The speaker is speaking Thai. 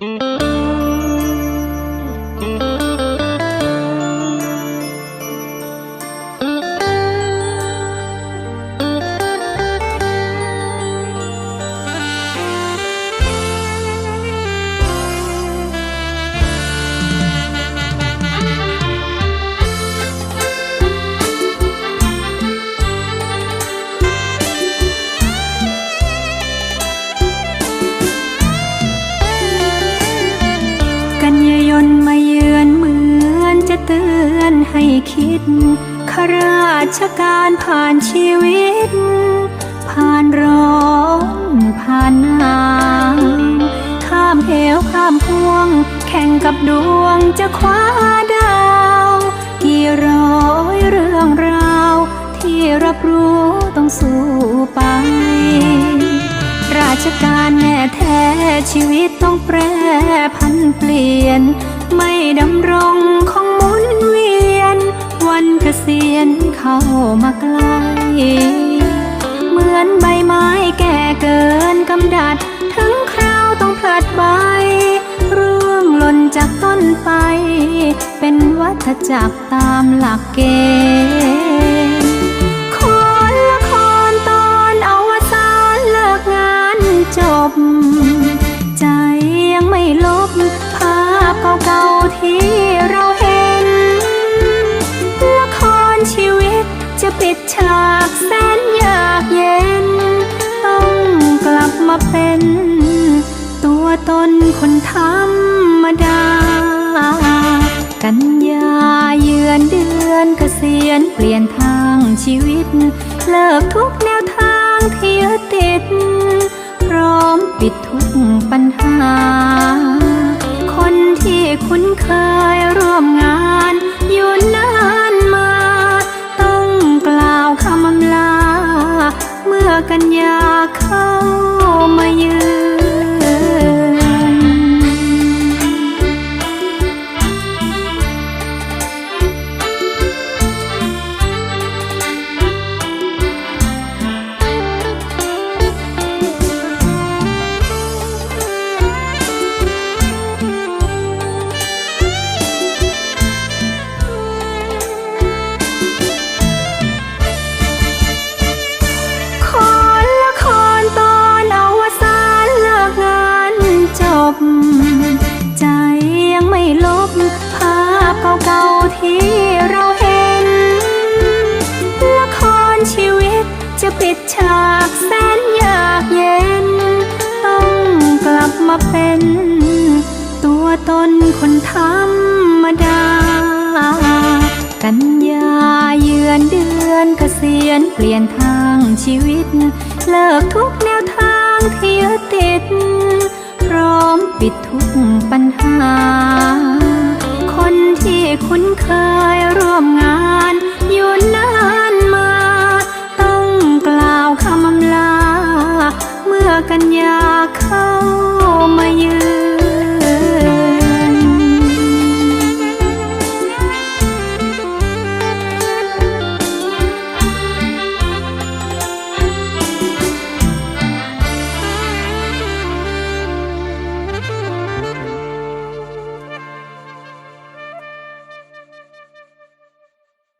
กั เตือนให้คิดข้าราชการผ่านชีวิต ผ่านร้อนผ่านหนาวข้ามเหวข้ามพวง แข่งกับดวงจะคว้าดาว กี่ร้อยเรื่องราว ที่รับรู้ต้องสู้ไป ราชการแน่แท้ชีวิตต้องแปรพันเปลี่ยน ไม่ดำรงคงหมุนเวียน วันเกษียณเข้ามาใกล้เหมือนใบไม้แก่เกินกำดัด ถึงคราวต้องพลัดใบร่วงหล่นจากต้นไป เป็นวัฏจักรตามหลักเกณฑ์คนละครตอนอวสานเลิกงานจบ คนธรรมดา กันยาเยือนเดือนเกษียณเปลี่ยนทางชีวิต เลิกทุกแนวทางที่ยึดติด พร้อมปิดทุกปัญหา คนที่คุ้นเคยร่วมงานอยู่นานมา ต้องกล่าวคำอำลา เมื่อกันยาเข้ามาเยือน จะปิดฉากแสนยากเย็น ต้องกลับมาเป็น ตัวตนคนธรรมดา กันยาเยือนเดือนเกษียณเปลี่ยนทางชีวิต เลิกทุกแนวทางที่ยึดติด พร้อมปิดทุ